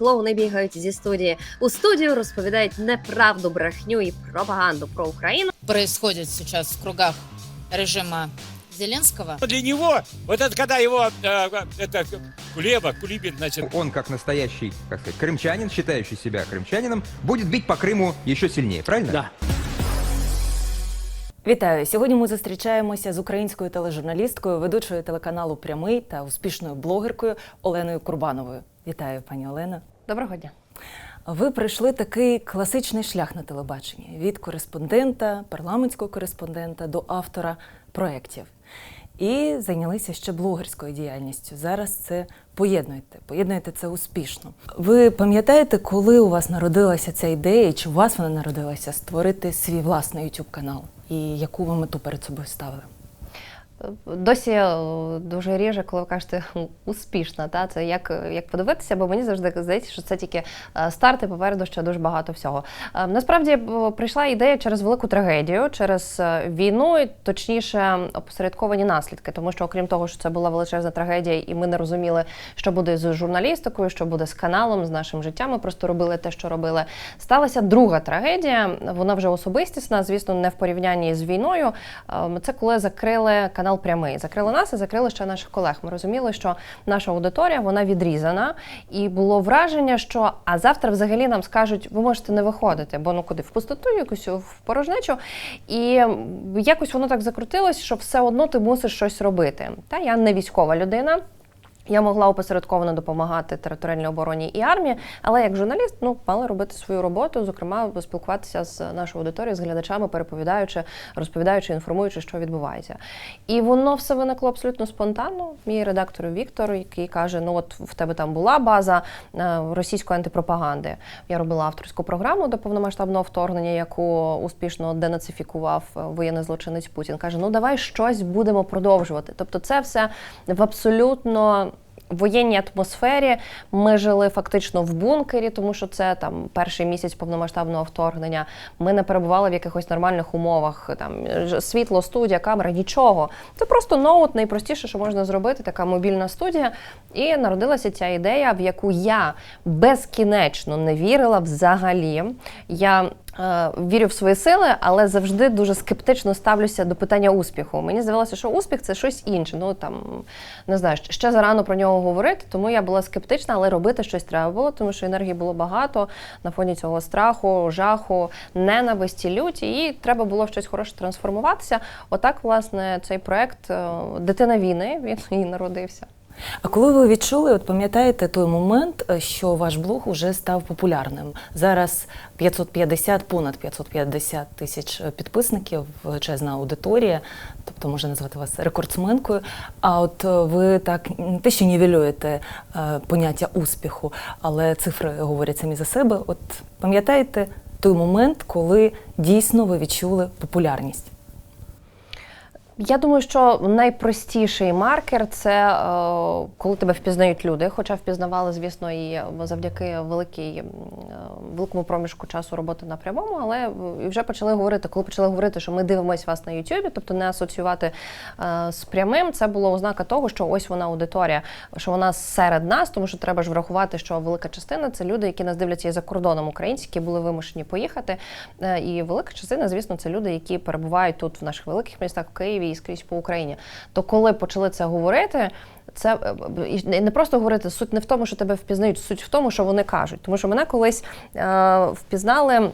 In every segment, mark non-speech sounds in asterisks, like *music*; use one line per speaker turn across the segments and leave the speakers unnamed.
клоуни бігають зі студії. У студію розповідають неправду, брехню і пропаганду про Україну.
происходит сейчас в кругах режима Зеленского.
Для него, вот это когда его, э, это Кулеба, Кулибин, значит,
Он, как настоящий, как сказать, крымчанин, считающий себя крымчанином, будет бить по Крыму еще сильнее, правильно?
да.
Вітаю! Сьогодні ми зустрічаємося з українською тележурналісткою, ведучою телеканалу Прямий та успішною блогеркою Оленою Курбановою. Вітаю, пані Олено.
Доброго дня.
Ви пройшли такий класичний шлях на телебаченні від кореспондента, парламентського кореспондента до автора проєктів. І зайнялися ще блогерською діяльністю. Зараз це поєднуєте, поєднуєте це успішно. Ви пам'ятаєте, коли у вас народилася ця ідея, чи у вас вона народилася створити свій власний YouTube канал? І яку ви мету перед собою ставили?
Досі е, дуже ріже, коли ви кажете успішна. Та це як, як подивитися, бо мені завжди здається, що це тільки е, старт і попереду ще дуже багато всього. Е, Насправді прийшла ідея через велику трагедію, через війну, і точніше опосередковані наслідки. Тому що, окрім того, що це була величезна трагедія, і ми не розуміли, що буде з журналістикою, що буде з каналом, з нашим життям. Ми просто робили те, що робили. Сталася друга трагедія. Вона вже особистісна, звісно, не в порівнянні з війною. Ем, Це коли закрили канал прямий. Закрили нас і закрили ще наших колег. Ми розуміли, що наша аудиторія вона відрізана, і було враження, що а завтра взагалі нам скажуть, ви можете не виходити, бо ну куди в пустоту, якусь в порожнечу. І якось воно так закрутилось, що все одно ти мусиш щось робити. Та я не військова людина. Я могла опосередковано допомагати територіальній обороні і армії, але як журналіст ну мала робити свою роботу, зокрема спілкуватися з нашою аудиторією, з глядачами, переповідаючи, розповідаючи, інформуючи, що відбувається. І воно все виникло абсолютно спонтанно. Мій редактор Віктор, який каже: Ну, от в тебе там була база е, російської антипропаганди. Я робила авторську програму до повномасштабного вторгнення, яку успішно денацифікував е, воєнний злочинець Путін. каже: Ну давай щось будемо продовжувати. Тобто, це все в абсолютно воєнній атмосфері. Ми жили фактично в бункері, тому що це там перший місяць повномасштабного вторгнення. Ми не перебували в якихось нормальних умовах. Там світло, студія, камера, нічого. Це просто ноут, найпростіше, що можна зробити, така мобільна студія. І народилася ця ідея, в яку я безкінечно не вірила взагалі. Я вірю в свої сили, але завжди дуже скептично ставлюся до питання успіху. Мені здавалося, що успіх це щось інше. Ну там не знаю, ще зарано про нього говорити, тому я була скептична, але робити щось треба було, тому що енергії було багато на фоні цього страху, жаху, ненависті, люті, і треба було в щось хороше трансформуватися. Отак, власне, цей проект е, Дитина війни він і народився.
А коли ви відчули, от пам'ятаєте той момент, е, що ваш блог уже став популярним? Зараз 550, понад 550 тисяч е, підписників, величезна аудиторія, тобто можна назвати вас рекордсменкою. А от е, ви так не те, що нівелюєте поняття успіху, але цифри говорять самі за себе. От пам'ятаєте той момент, коли дійсно ви відчули популярність?
Я думаю, що найпростіший маркер це е, коли тебе впізнають люди. Хоча впізнавали, звісно, і завдяки великій, е, великому проміжку часу роботи на прямому, але е, вже почали говорити, коли почали говорити, що ми дивимося вас на Ютубі, тобто не асоціювати е, з прямим, це було ознака того, що ось вона аудиторія, що вона серед нас, тому що треба ж врахувати, що велика частина це люди, які нас дивляться і за кордоном українці, які були вимушені поїхати. Е, І велика частина, звісно, це люди, які перебувають тут в наших великих містах, в Києві і скрізь по Україні. То коли почали це говорити. Це е, і не- просто говорити, суть не в тому, що тебе впізнають, суть в тому, що вони кажуть. Тому що мене колись е, впізнали.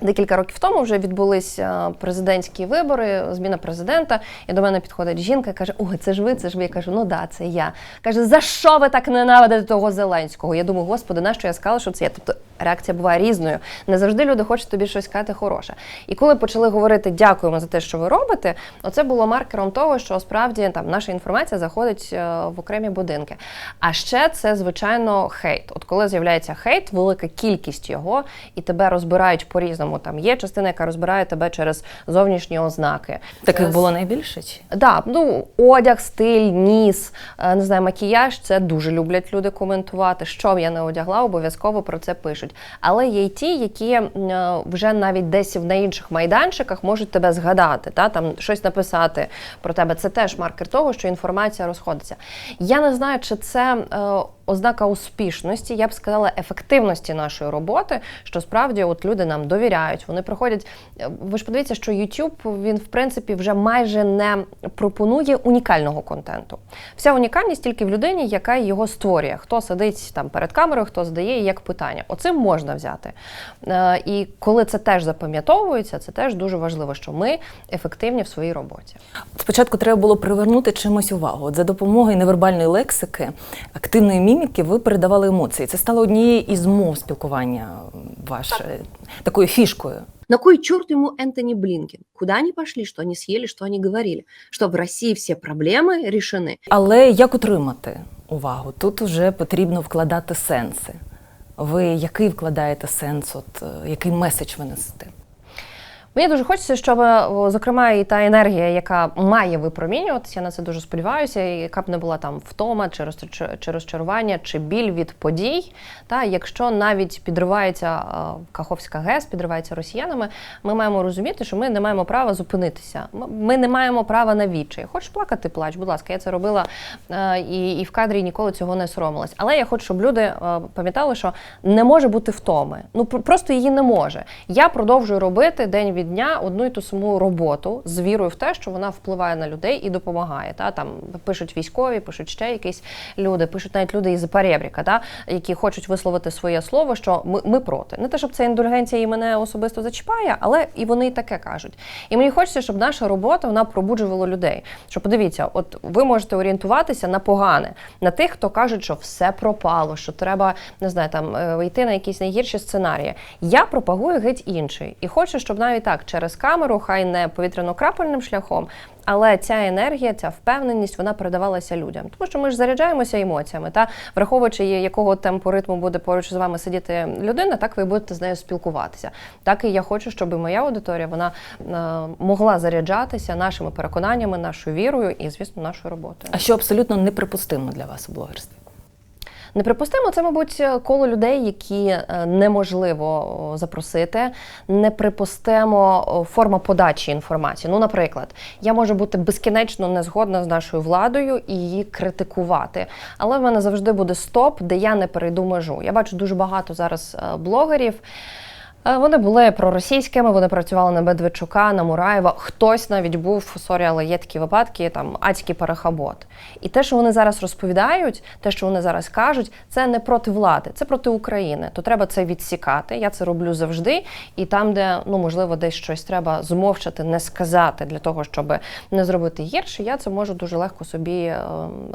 Декілька років тому вже відбулись е, президентські вибори, зміна президента. І до мене підходить жінка і каже: Ой, це ж ви, це ж ви. Я кажу, ну да, це я. Каже, за що ви так ненавидите того Зеленського? Я думаю, господи, на що я сказала, що це я? Тобто реакція буває різною. Не завжди люди хочуть тобі щось сказати хороше. І коли почали говорити дякуємо за те, що ви робите, оце було маркером того, що справді там наша інформація заходить е, в окремі будинки. А ще це, звичайно, хейт. От коли з'являється хейт, велика кількість його, і тебе розбирають по-різному. Там є частина, яка розбирає тебе через зовнішні ознаки.
Таких було найбільше? Чи?
Да, ну одяг, стиль, ніс, е, не знаю, макіяж. Це дуже люблять люди коментувати. Що б я не одягла, обов'язково про це пишуть. Але є й ті, які е, вже навіть десь на інших майданчиках можуть тебе згадати, та там щось написати про тебе. Це теж маркер того, що інформація розходиться. Я не знаю, чи це. Ознака успішності, я б сказала, ефективності нашої роботи, що справді от люди нам довіряють. Вони приходять. е, Ви ж подивіться, що YouTube, він в принципі вже майже не пропонує унікального контенту. Вся унікальність тільки в людині, яка його створює. Хто сидить там перед камерою, хто задає як питання. Оцим можна взяти. Е, І коли це теж запам'ятовується, це теж дуже важливо, що ми ефективні в своїй роботі.
Спочатку треба було привернути чимось увагу. От за допомогою невербальної лексики, активної міміки, ви передавали емоції. Це стало однією із мов спілкування ваше, такою фішкою.
На кой черт ему Энтони Блинкен? Куда они пошли, что они съели, что они говорили? Что в России все проблемы решены.
Але як утримати увагу? Тут вже потрібно вкладати сенси. Ви який вкладаєте сенс? От е, який меседж ви несете?
Мені дуже хочеться, щоб, зокрема, і та енергія, яка має випромінюватися, я на це дуже сподіваюся, яка б не була там втома, чи, роз, чи, чи розчарування, чи біль від подій. Та якщо навіть підривається е, Каховська ГЕС, підривається росіянами, ми маємо розуміти, що ми не маємо права зупинитися. Ми не маємо права на відчай. Хочеш плакати, плач, будь ласка, я це робила е, і, і в кадрі ніколи цього не соромилась. Але я хочу, щоб люди е, пам'ятали, що не може бути втоми. Ну просто її не може. Я продовжую робити день від дня одну і ту саму роботу з вірою в те, що вона впливає на людей і допомагає. Та там пишуть військові, пишуть ще якісь люди, пишуть навіть люди із Перебріка, та які хочуть висловити своє слово, що ми, ми проти. Не те, щоб це індульгенція і мене особисто зачіпає, але і вони і таке кажуть. І мені хочеться, щоб наша робота вона пробуджувала людей. Що подивіться, от ви можете орієнтуватися на погане, на тих, хто кажуть, що все пропало, що треба не знаю, там е, йти на якісь найгірші сценарії. Я пропагую геть інший, і хочу, щоб навіть так через камеру, хай не повітряно-крапельним шляхом. Але ця енергія, ця впевненість, вона передавалася людям. Тому що ми ж заряджаємося емоціями. Та враховуючи, якого темпу ритму буде поруч з вами сидіти людина, так ви будете з нею спілкуватися. Так і я хочу, щоб моя аудиторія вона е, могла заряджатися нашими переконаннями, нашою вірою і, звісно, нашою роботою.
А що абсолютно неприпустимо для вас у блогерстві?
Неприпустимо, це, мабуть, коло людей, які е, неможливо запросити. Неприпустимо форма подачі інформації. Ну, наприклад, я можу бути безкінечно не згодна з нашою владою і її критикувати. Але в мене завжди буде стоп, де я не перейду межу. Я бачу дуже багато зараз е, блогерів. Е, Вони були проросійськими, вони працювали на Медведчука, на Мураєва. Хтось навіть був, сорі, але є такі випадки, там адський перехабот. І те, що вони зараз розповідають, те, що вони зараз кажуть, це не проти влади, це проти України. То треба це відсікати. Я це роблю завжди. І там, де ну можливо, десь щось треба змовчати, не сказати для того, щоб не зробити гірше, я це можу дуже легко собі е,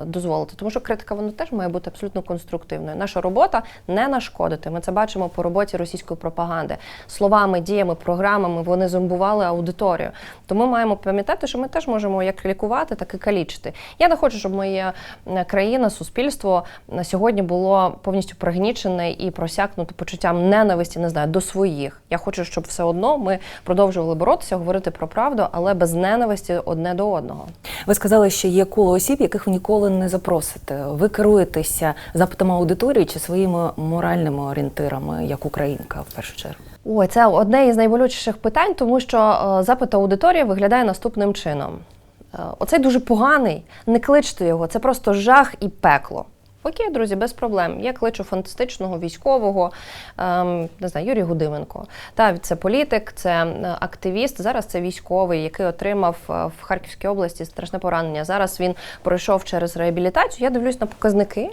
дозволити. Тому що критика вона теж має бути абсолютно конструктивною. Наша робота не нашкодити. Ми це бачимо по роботі російської пропаганди. Словами, діями, програмами вони зомбували аудиторію. Тому маємо пам'ятати, що ми теж можемо як лікувати, так і калічити. Я не хочу, щоб моя країна, суспільство на сьогодні було повністю пригнічене і просякнуте почуттям ненависті, не знаю, до своїх. Я хочу, щоб все одно ми продовжували боротися, говорити про правду, але без ненависті одне до одного.
Ви сказали, що є коло осіб, яких ви ніколи не запросите. Ви керуєтеся запитами аудиторії чи своїми моральними орієнтирами, як українка, в першу чергу?
Ой, це одне із найболючіших питань, тому що е, запит аудиторії виглядає наступним чином. Е, Оцей дуже поганий, не кличте його, це просто жах і пекло. Окей, друзі, без проблем. Я кличу фантастичного військового, ем, не знаю, Юрій Гудименко. Та це політик, це е, активіст. Зараз це військовий, який отримав в Харківській області страшне поранення. Зараз він пройшов через реабілітацію. Я дивлюсь на показники.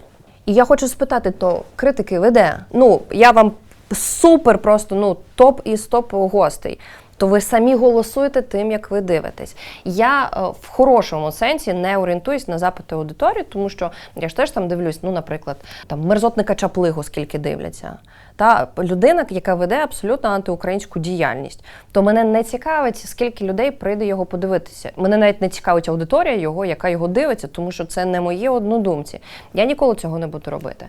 І я хочу спитати, то критики веде. Ну, я вам супер просто ну топ із топ гостей. То ви самі голосуєте тим, як ви дивитесь. Я е, в хорошому сенсі не орієнтуюсь на запити аудиторії, тому що я ж теж там дивлюсь, ну, наприклад, там мерзотника Чаплигу, скільки дивляться. Та людина, яка веде абсолютно антиукраїнську діяльність, то мене не цікавить, скільки людей прийде його подивитися. Мене навіть не цікавить аудиторія його, яка його дивиться, тому що це не мої однодумці. Я ніколи цього не буду робити.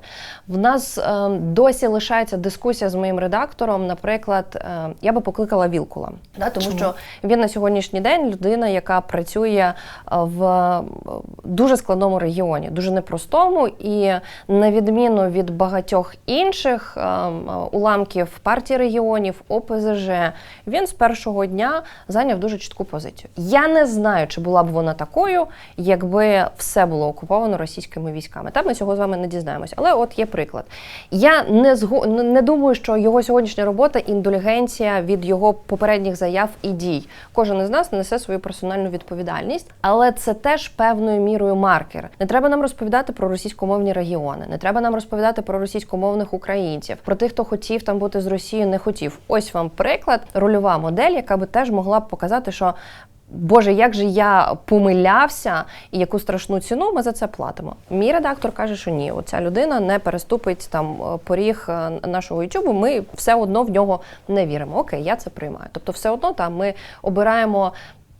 В нас е, досі лишається дискусія з моїм редактором. Наприклад, е, я би покликала Вілкула. Да, тому що він на сьогоднішній день людина, яка працює е, в дуже складному регіоні, дуже непростому, і на відміну від багатьох інших е, м, уламків партії регіонів, ОПЗЖ, він з першого дня зайняв дуже чітку позицію. Я не знаю, чи була б вона такою, якби все було окуповано російськими військами. Там ми цього з вами не дізнаємося. Але от є приклад. Я не зго... не думаю, що його сьогоднішня робота індульгенція від його попередніх заяв і дій. Кожен із нас несе свою персональну відповідальність, але це теж певною мірою маркер. Не треба нам розповідати про російськомовні регіони, не треба нам розповідати про російськомовних українців, про тих, хто хотів там бути з Росією, не хотів. Ось вам приклад, рольова модель, яка би теж могла б показати, що. Боже, як же я помилявся, і яку страшну ціну ми за це платимо. Мій редактор каже, що ні, оця людина не переступить там е, поріг е, нашого Ютубу. Ми все одно в нього не віримо. Окей, я це приймаю. Тобто, все одно там ми обираємо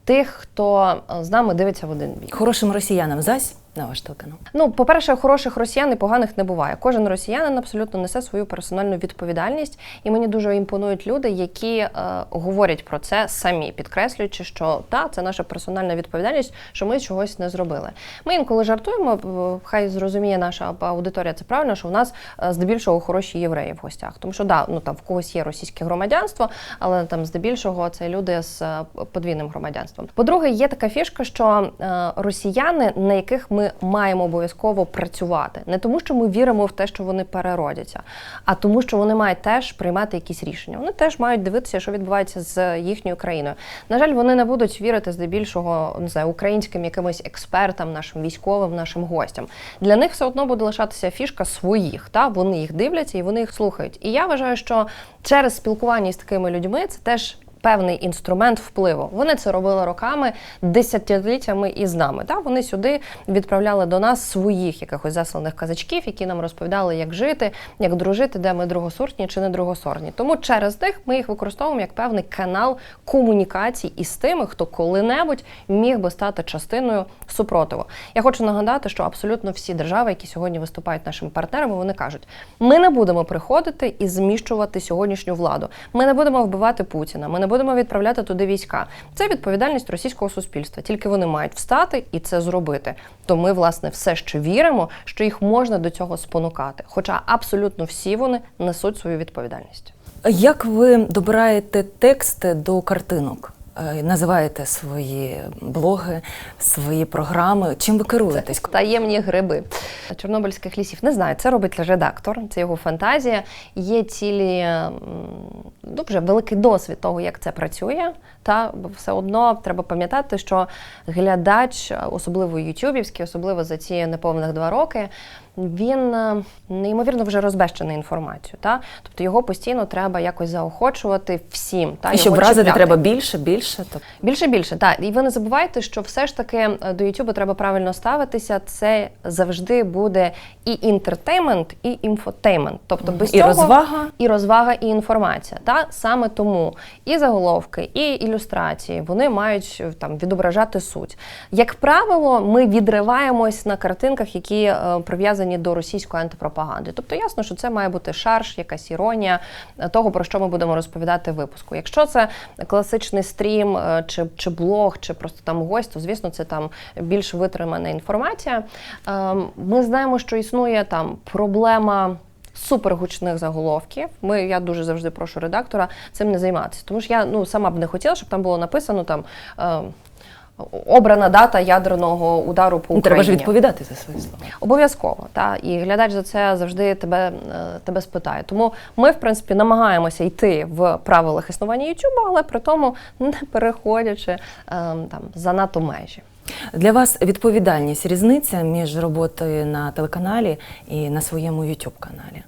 тих, хто е, з нами дивиться в один бік.
Хорошим росіянам зась на телеканал.
Ну, по-перше, хороших росіян і поганих не буває. Кожен росіянин абсолютно несе свою персональну відповідальність, і мені дуже імпонують люди, які е, говорять про це самі, підкреслюючи, що та це наша персональна відповідальність, що ми чогось не зробили. Ми інколи жартуємо, хай зрозуміє наша аудиторія це правильно, що у нас е, здебільшого хороші євреї в гостях. Тому що да, ну там в когось є російське громадянство, але там здебільшого це люди з е, подвійним громадянством. По-друге, є така фішка, що е, росіяни, на яких ми маємо обов'язково працювати, не тому, що ми віримо в те, що вони переродяться, а тому, що вони мають теж приймати якісь рішення. Вони теж мають дивитися, що відбувається з їхньою країною. На жаль, вони не будуть вірити здебільшого не знаю, українським якимось експертам, нашим військовим, нашим гостям. Для них все одно буде лишатися фішка своїх. Та вони їх дивляться і вони їх слухають. І я вважаю, що через спілкування з такими людьми це теж. Певний інструмент впливу. Вони це робили роками, десятиліттями і з нами. Та вони сюди відправляли до нас своїх якихось засланих казачків, які нам розповідали, як жити, як дружити, де ми другосортні чи не другосортні. Тому через них ми їх використовуємо як певний канал комунікацій із тими, хто коли-небудь міг би стати частиною супротиву. Я хочу нагадати, що абсолютно всі держави, які сьогодні виступають нашими партнерами, вони кажуть: ми не будемо приходити і зміщувати сьогоднішню владу. Ми не будемо вбивати Путіна. Ми не будемо відправляти туди війська. Це відповідальність російського суспільства. Тільки вони мають встати і це зробити. То ми, власне, все ще віримо, що їх можна до цього спонукати. Хоча абсолютно всі вони несуть свою відповідальність.
Як ви добираєте тексти до картинок? Е, Називаєте свої блоги, свої програми. Чим ви керуєтесь?
Таємні гриби чорнобильських лісів. Не знаю, це робить редактор, це його фантазія. Є цілі ну, великий досвід того, як це працює. Та все одно треба пам'ятати, що глядач, особливо ютюбівський, особливо за ці неповних два роки. Він е, неймовірно вже розбещений інформацією. Та? Тобто його постійно треба якось заохочувати всім. Та?
І щоб вразити, треба більше, більше. Тобто
Більше більше, так. І ви не забувайте, що все ж таки е, до YouTube треба правильно ставитися. Це завжди буде і інтертеймент, і інфотеймент. Тобто без
І
цього
розвага.
і розвага, і інформація. Та саме тому і заголовки, і ілюстрації вони мають е, там відображати суть. Як правило, ми відриваємось на картинках, які е, прив'язані до російської антипропаганди. Тобто ясно, що це має бути шарш, якась іронія того, про що ми будемо розповідати в випуску. Якщо це класичний стрім, е, чи, чи блог, чи просто там гость, то звісно, це там більш витримана інформація. Е, Ми знаємо, що існує там проблема. Супергучних заголовків. Ми я дуже завжди прошу редактора цим не займатися. Тому що я ну сама б не хотіла, щоб там було написано там. Обрана дата ядерного удару по Україні.
треба ж відповідати за свої слова.
Обов'язково, та і глядач за це завжди тебе, е, тебе спитає. Тому ми, в принципі, намагаємося йти в правилах існування YouTube, але при тому не переходячи е, там занадто межі.
Для вас відповідальність різниця між роботою на телеканалі і на своєму youtube каналі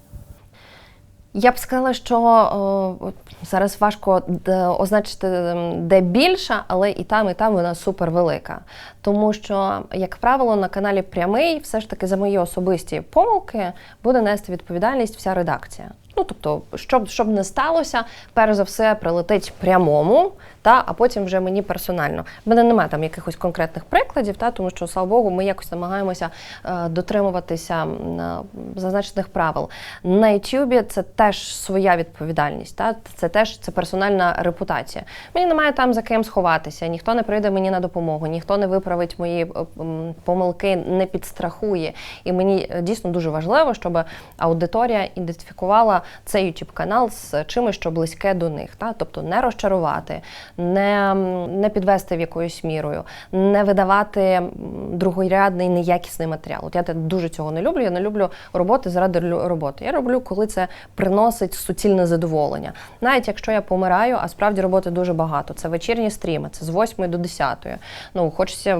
Я б сказала, що о, зараз важко д- означити, ем, де більша, але і там, і там вона супервелика. Тому що, як правило, на каналі прямий все ж таки за мої особисті помилки буде нести відповідальність вся редакція. Ну тобто, щоб, щоб не сталося, перш за все прилетить прямому та, а потім вже мені персонально. В мене немає там якихось конкретних прикладів, та, тому що, слава Богу, ми якось намагаємося е, дотримуватися е, зазначених правил. На YouTube це теж своя відповідальність, та, це теж це персональна репутація. Мені немає там за ким сховатися, ніхто не прийде мені на допомогу, ніхто не виправить мої е, м, помилки, не підстрахує. І мені е, дійсно дуже важливо, щоб аудиторія ідентифікувала цей YouTube канал з чимось, що близьке до них. Та? Тобто не розчарувати, не, не підвести в якоюсь мірою, не видавати другорядний неякісний матеріал. От я дуже цього не люблю. Я не люблю роботи заради роботи. Я роблю, коли це приносить суцільне задоволення. Навіть якщо я помираю, а справді роботи дуже багато. Це вечірні стріми, це з 8 до 10. Ну, хочеться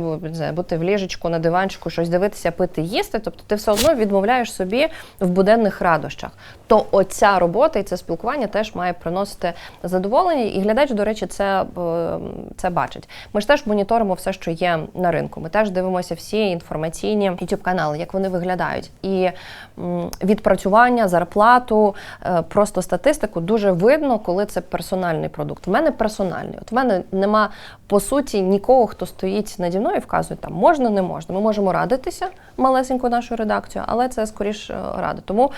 бути в ліжечку, на диванчику, щось дивитися, пити, їсти. Тобто ти все одно відмовляєш собі в буденних радощах. То оця робота і це спілкування теж має приносити задоволення. І глядач, до речі, це, е, це бачить. Ми ж теж моніторимо все, що є на ринку. Ми теж дивимося всі інформаційні youtube канали, як вони виглядають. І відпрацювання, зарплату, е, просто статистику дуже видно, коли це персональний продукт. В мене персональний. От в мене нема по суті нікого, хто стоїть наді мною і вказує там можна, не можна. Ми можемо радитися малесеньку нашу редакцію, але це скоріш е, рада. Тому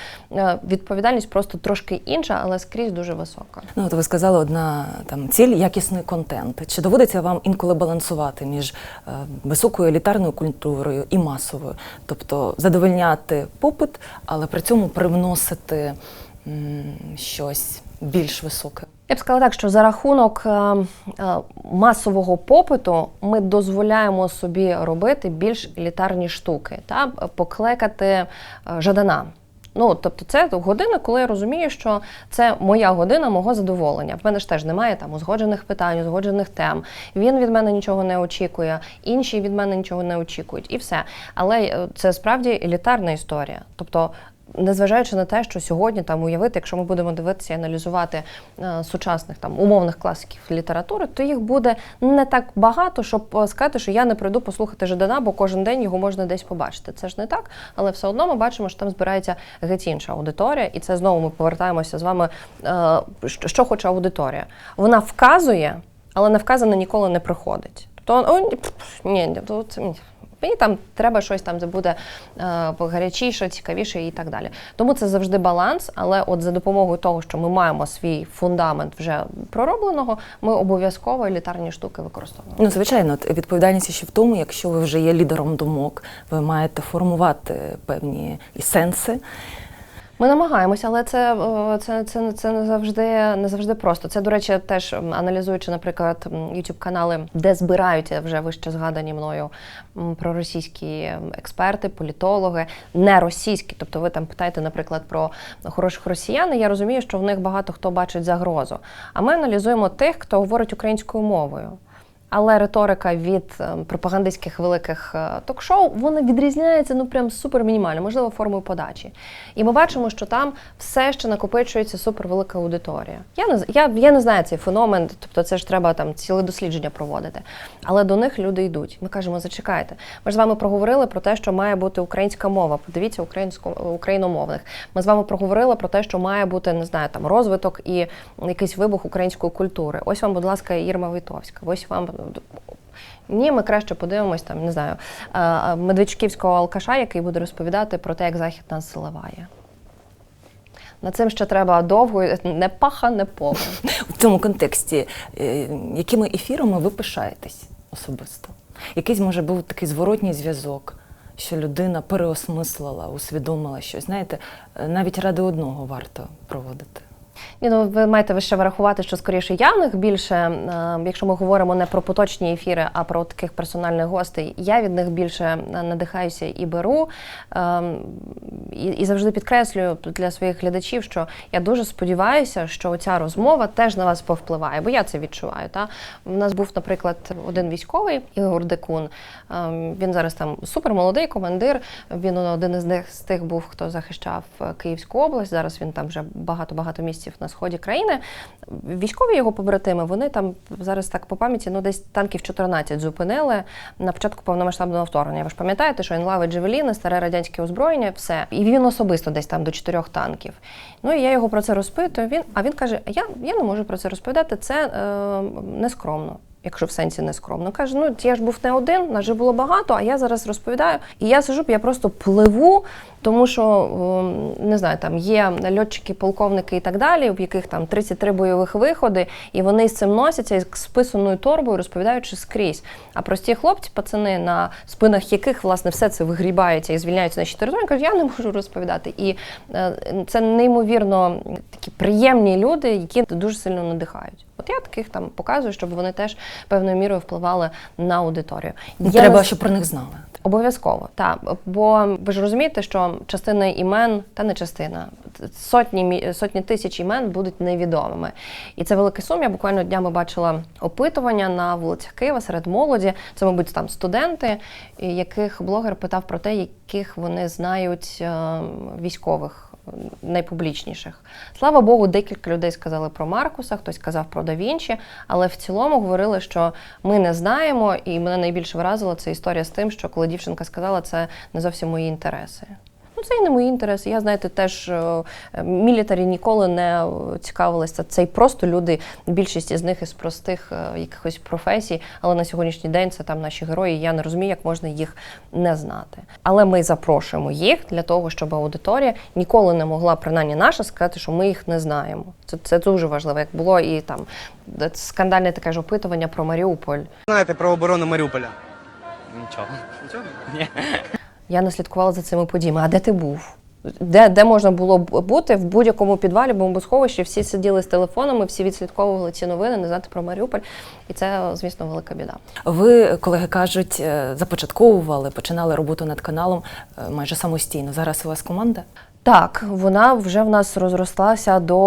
відповідальність просто трошки інша, але скрізь дуже висока.
Ну, от ви сказали, одна там ціль якісний контент. Чи доводиться вам інколи балансувати між е, високою елітарною культурою і масовою? Тобто задовольняти попит, але при цьому привносити м, щось більш високе?
Я б сказала так, що за рахунок е, е, масового попиту ми дозволяємо собі робити більш елітарні штуки, та покликати е, Жадана. Ну, тобто, це година, коли я розумію, що це моя година мого задоволення. В мене ж теж немає там узгоджених питань, узгоджених тем. Він від мене нічого не очікує, інші від мене нічого не очікують, і все. Але е, це справді елітарна історія. Тобто, незважаючи на те, що сьогодні там уявити, якщо ми будемо дивитися і аналізувати е, сучасних там умовних класиків літератури, то їх буде не так багато, щоб е, сказати, що я не прийду послухати Жадана, бо кожен день його можна десь побачити. Це ж не так, але все одно ми бачимо, що там збирається геть інша аудиторія, і це знову ми повертаємося з вами. Е, що, хоче аудиторія? Вона вказує, але не вказане ніколи не приходить. Тобто, о, ні, ні, то це. Мені там треба щось там, де буде е, гарячіше, цікавіше і так далі. Тому це завжди баланс, але от за допомогою того, що ми маємо свій фундамент вже проробленого, ми обов'язково елітарні штуки використовуємо.
Ну, звичайно, відповідальність ще в тому, якщо ви вже є лідером думок, ви маєте формувати певні сенси.
Ми намагаємося, але це, це, це, це не завжди не завжди просто. Це, до речі, теж аналізуючи, наприклад, youtube канали, де збираються вже вище згадані мною проросійські експерти, політологи, не російські. Тобто, ви там питаєте, наприклад, про хороших росіян. Я розумію, що в них багато хто бачить загрозу. А ми аналізуємо тих, хто говорить українською мовою. Але риторика від е, пропагандистських великих е, ток-шоу вона відрізняється ну прям супер мінімально, можливо, формою подачі. І ми бачимо, що там все ще накопичується супервелика аудиторія. Я не я, я не знаю цей феномен, тобто це ж треба там ціле дослідження проводити. Але до них люди йдуть. Ми кажемо, зачекайте. Ми ж з вами проговорили про те, що має бути українська мова. Подивіться українсько україномовних. Ми з вами проговорили про те, що має бути не знаю, там розвиток і якийсь вибух української культури. Ось вам, будь ласка, Ірма Войтовська. Ось вам ні, ми краще подивимось там, не знаю, е, медведчуківського алкаша, який буде розповідати про те, як захід нас заливає. Над цим ще треба довго, не паха, не пога. *laughs*
В цьому контексті, е, якими ефірами ви пишаєтесь особисто? Якийсь може був такий зворотній зв'язок, що людина переосмислила, усвідомила щось. Знаєте, е, навіть ради одного варто проводити.
Ні, ну ви маєте ви ще врахувати, що скоріше я в них більше, е, якщо ми говоримо не про поточні ефіри, а про таких персональних гостей, я від них більше е, надихаюся і беру. е, І, і завжди підкреслюю для своїх глядачів, що я дуже сподіваюся, що ця розмова теж на вас повпливає, бо я це відчуваю. Та? У нас був, наприклад, один військовий Ігор Декун. Е, Він зараз там супермолодий командир. Він один із них з тих був, хто захищав е, Київську область. Зараз він там вже багато-багато місяців містів на сході країни. Військові його побратими, вони там зараз так по пам'яті, ну десь танків 14 зупинили на початку повномасштабного вторгнення. Ви ж пам'ятаєте, що він лавить джевеліни, старе радянське озброєння, все. І він особисто десь там до чотирьох танків. Ну і я його про це розпитую. Він, а він каже: я, я не можу про це розповідати, це е, нескромно. Якщо в сенсі не скромно. Каже, ну я ж був не один, нас же було багато, а я зараз розповідаю. І я сижу, я просто пливу, тому що не знаю, там є льотчики, полковники і так далі, в яких там 33 бойових виходи, і вони з цим носяться із списаною торбою, розповідаючи скрізь. А прості хлопці, пацани, на спинах яких власне все це вигрібається і звільняються на території, кажуть, я не можу розповідати. І е, це неймовірно такі приємні люди, які дуже сильно надихають. От я таких там показую, щоб вони теж певною мірою впливали на аудиторію. Я
Треба,
нас-
щоб про них знали.
Обов'язково, так. Бо ви ж розумієте, що частина імен, та не частина, сотні, сотні тисяч імен будуть невідомими. І це велике сум. Я буквально днями бачила опитування на вулицях Києва серед молоді. Це, мабуть, там студенти, яких блогер питав про те, яких вони знають е, військових. Найпублічніших. Слава Богу, декілька людей сказали про Маркуса, хтось казав про Давінчі, але в цілому говорили, що ми не знаємо, і мене найбільше вразила ця історія з тим, що коли дівчинка сказала, це не зовсім мої інтереси. Це і не мої інтереси. Я, знаєте, теж е, мілітарі ніколи не е, цікавилася. Це й просто люди, більшість із них із простих е, якихось професій, але на сьогоднішній день це там наші герої. Я не розумію, як можна їх не знати. Але ми запрошуємо їх для того, щоб аудиторія ніколи не могла, принаймні наша, сказати, що ми їх не знаємо. Це, це дуже важливо. Як було і там скандальне таке ж опитування про Маріуполь.
знаєте про оборону Маріуполя?
Нічого.
Нічого?
Я не слідкувала за цими подіями. А де ти був? Де, де можна було б бути в будь-якому підвалі, бомбосховищі, всі сиділи з телефонами, всі відслідковували ці новини, не знати про Маріуполь. І це, звісно, велика біда.
Ви, колеги кажуть, е, започатковували, починали роботу над каналом е, майже самостійно. Зараз у вас команда?
Так, вона вже в нас розрослася до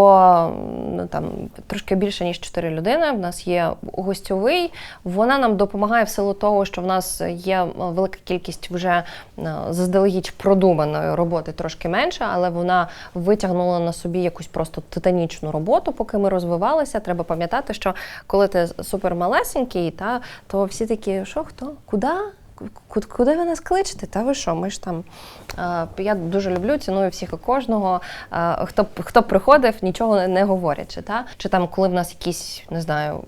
там трошки більше ніж 4 людини. В нас є гостьовий. Вона нам допомагає в силу того, що в нас є велика кількість вже заздалегідь продуманої роботи, трошки менше, але вона витягнула на собі якусь просто титанічну роботу, поки ми розвивалися. Треба пам'ятати, що коли ти супермалесенький, та то всі такі, що хто, куди? Ку- Куди ви нас кличете? Та ви що? Ми ж там. Я дуже люблю, ціную всіх і кожного. Хто, хто приходив, нічого не говорячи. Та? Чи там, коли в нас якісь, не знаю,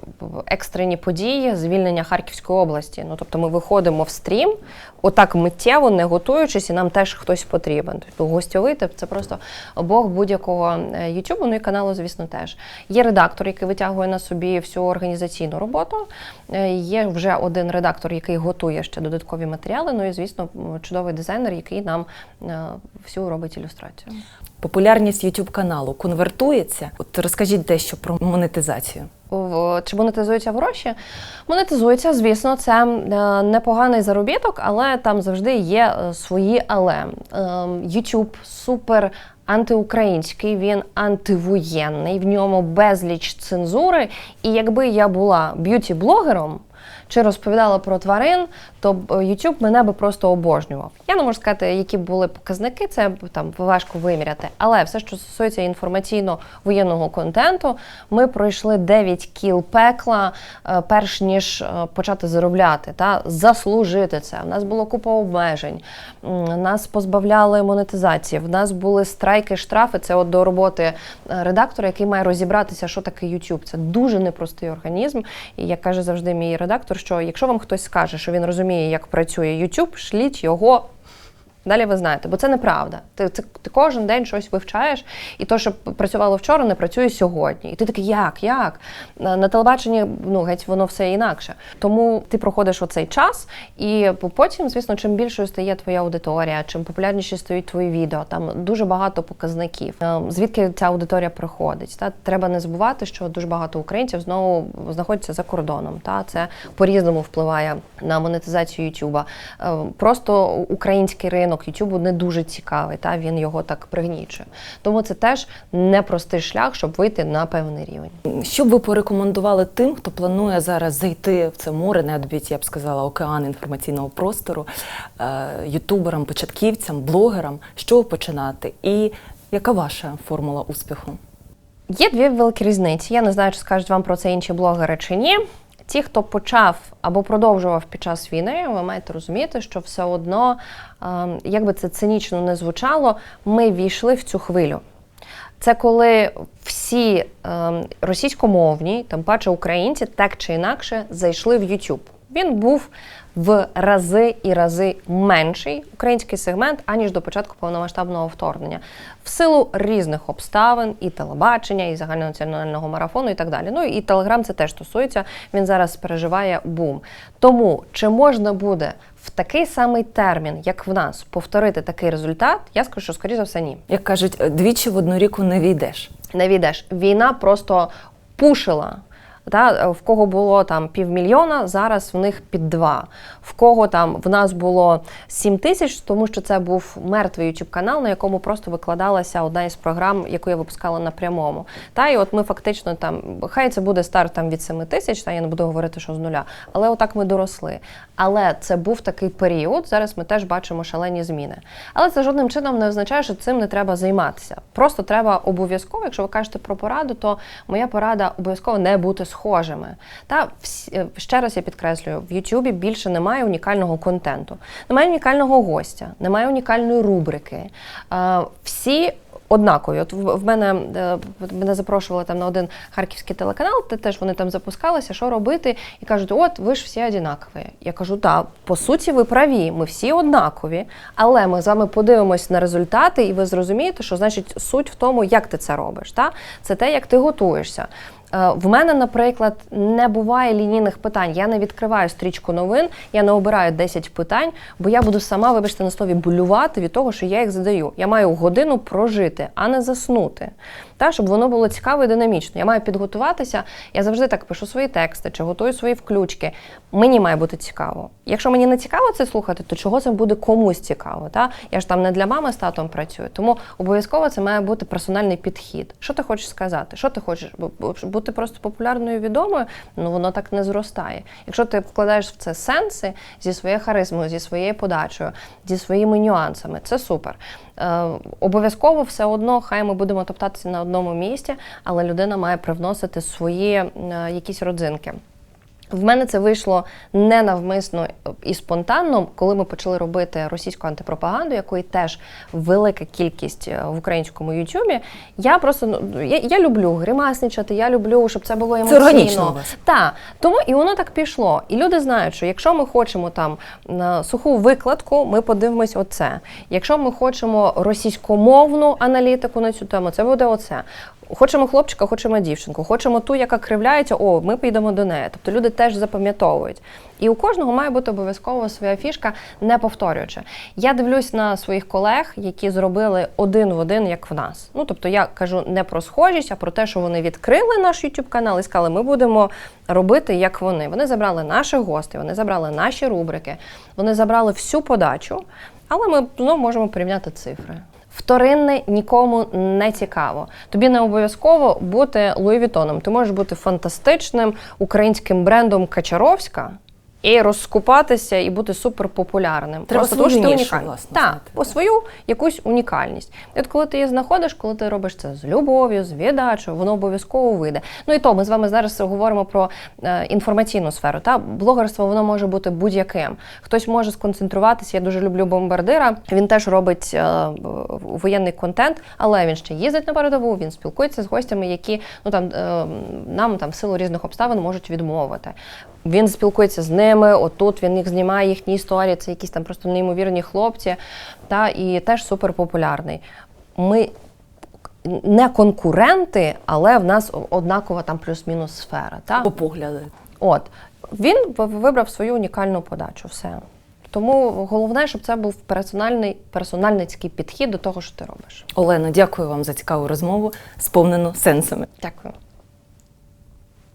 екстрені події, звільнення Харківської області. Ну, тобто ми виходимо в стрім, отак миттєво, не готуючись, і нам теж хтось потрібен. Тобто гостьовий це просто Бог будь-якого е, Ютубу, ну і каналу, звісно, теж. Є редактор, який витягує на собі всю організаційну роботу. Е, Є вже один редактор, який готує ще додаткові матеріали. Ну і, звісно, чудовий дизайнер, який нам е, всю робить ілюстрацію.
Популярність YouTube каналу конвертується. От розкажіть дещо про монетизацію.
Чи монетизуються гроші? Монетизується, звісно, це е, непоганий заробіток, але там завжди є е, свої але. YouTube супер антиукраїнський, він антивоєнний, в ньому безліч цензури. І якби я була б'юті-блогером, чи розповідала про тварин, то е, YouTube мене би просто обожнював. Я не можу сказати, які були показники, це там важко виміряти. Але все, що стосується інформаційно-воєнного контенту, ми пройшли 9 кіл пекла, е, перш ніж е, почати заробляти та заслужити це. У нас було купа обмежень, нас позбавляли монетизації. В нас були страйки, штрафи. Це от до роботи редактора, який має розібратися, що таке YouTube. Це дуже непростий організм. І як каже завжди мій редактор, що якщо вам хтось скаже, що він розуміє, як працює YouTube, шліть його. Далі ви знаєте, бо це неправда. Ти, ти, ти кожен день щось вивчаєш, і то, що працювало вчора, не працює сьогодні. І ти такий, як, як? На, на телебаченні ну геть воно все інакше. Тому ти проходиш оцей час, і потім, звісно, чим більшою стає твоя аудиторія, чим популярніші стають твої відео, там дуже багато показників. Е, Звідки ця аудиторія приходить? Та треба не забувати, що дуже багато українців знову знаходяться за кордоном. Та це по-різному впливає на монетизацію Ютуба. Е, Просто український ринок Ютубу не дуже цікавий, та він його так пригнічує. Тому це теж непростий шлях, щоб вийти на певний рівень.
Що б ви порекомендували тим, хто планує зараз зайти в це море, недобіть, я б сказала, океан інформаційного простору, е, ютуберам, початківцям, блогерам, з чого починати? І яка ваша формула успіху?
Є дві великі різниці. Я не знаю, чи скажуть вам про це інші блогери чи ні. Ті, хто почав або продовжував під час війни, ви маєте розуміти, що все одно, ем, як би це цинічно не звучало, ми війшли в цю хвилю. Це коли всі ем, російськомовні, тим паче українці, так чи інакше зайшли в YouTube. Він був в рази і рази менший український сегмент, аніж до початку повномасштабного вторгнення, в силу різних обставин, і телебачення, і загальнонаціонального марафону, і так далі. Ну і Телеграм це теж стосується. Він зараз переживає бум. Тому чи можна буде в такий самий термін, як в нас, повторити такий результат? Я скажу, що скоріше за все ні
Як кажуть, е, двічі в одну ріку не війдеш.
не війдеш. Війна просто пушила. Та, в кого було там півмільйона, зараз в них під два. В кого там в нас було 7 тисяч, тому що це був мертвий youtube канал, на якому просто викладалася одна із програм, яку я випускала на прямому. Та і от ми фактично там, хай це буде старт там від 7 тисяч, та я не буду говорити, що з нуля. Але отак ми доросли. Але це був такий період. Зараз ми теж бачимо шалені зміни. Але це жодним чином не означає, що цим не треба займатися. Просто треба обов'язково, якщо ви кажете про пораду, то моя порада обов'язково не бути схожими. Та е, ще раз я підкреслюю, в Ютубі більше немає унікального контенту, немає унікального гостя, немає унікальної рубрики. Е, Всі однакові. От в в мене е, мене запрошували там на один харківський телеканал, де теж вони там запускалися, що робити, і кажуть: от ви ж всі однакові. Я кажу, так, по суті, ви праві, ми всі однакові, але ми з вами подивимось на результати, і ви зрозумієте, що значить суть в тому, як ти це робиш. Та? Це те, як ти готуєшся. Е, В мене, наприклад, не буває лінійних питань. Я не відкриваю стрічку новин, я не обираю 10 питань, бо я буду сама, вибачте, на слові болювати від того, що я їх задаю. Я маю годину прожити, а не заснути. Та, щоб воно було цікаво і динамічно. Я маю підготуватися. Я завжди так пишу свої тексти чи готую свої включки. Мені має бути цікаво. Якщо мені не цікаво це слухати, то чого це буде комусь цікаво? Та? Я ж там не для мами з татом працюю. Тому обов'язково це має бути персональний підхід. Що ти хочеш сказати? Що ти хочеш? Бути просто популярною відомою, ну воно так не зростає. Якщо ти вкладаєш в це сенси зі своєю харизмою, зі своєю подачею, зі своїми нюансами, це супер. Е, обов'язково все одно, хай ми будемо топтатися на одному місці, але людина має привносити свої е, якісь родзинки. В мене це вийшло ненавмисно і спонтанно, коли ми почали робити російську антипропаганду, якої теж велика кількість е, в українському Ютубі. Я просто ну, я, я люблю гримасничати, я люблю, щоб це було
Це органічно у вас.
Так, тому і воно так пішло. І люди знають, що якщо ми хочемо там на суху викладку, ми подивимось оце. Якщо ми хочемо російськомовну аналітику на цю тему, це буде оце. Хочемо хлопчика, хочемо дівчинку, хочемо ту, яка кривляється, о, ми підемо до неї. Тобто люди теж запам'ятовують. І у кожного має бути обов'язково своя фішка, не повторюючи. Я дивлюсь на своїх колег, які зробили один в один, як в нас. Ну тобто я кажу не про схожість, а про те, що вони відкрили наш YouTube канал і сказали, ми будемо робити як вони. Вони забрали наших гостей, вони забрали наші рубрики, вони забрали всю подачу, але ми знову можемо порівняти цифри. Вторинне нікому не цікаво. Тобі не обов'язково бути Луї Вітоном. Ти можеш бути фантастичним українським брендом Качаровська і розкупатися і бути суперпопулярним.
Треба
Просто тому, що ти
свою нішу,
унікальний.
власне,
Так,
знайти,
по свою якусь унікальність. І от коли ти її знаходиш, коли ти робиш це з любов'ю, з віддачею, воно обов'язково вийде. Ну і то ми з вами зараз говоримо про е, інформаційну сферу. Та блогерство воно може бути будь-яким. Хтось може сконцентруватися. Я дуже люблю бомбардира. Він теж робить е, воєнний контент, але він ще їздить на передову. Він спілкується з гостями, які ну там е, нам там в силу різних обставин можуть відмовити. Він спілкується з ними. Отут він їх знімає їхні історії. Це якісь там просто неймовірні хлопці. Та і теж суперпопулярний. Ми не конкуренти, але в нас однакова там плюс-мінус сфера. Та?
По погляду.
От він вибрав свою унікальну подачу. Все. Тому головне, щоб це був персональний персональницький підхід до того, що ти робиш.
Олено, дякую вам за цікаву розмову, сповнену сенсами.
Дякую.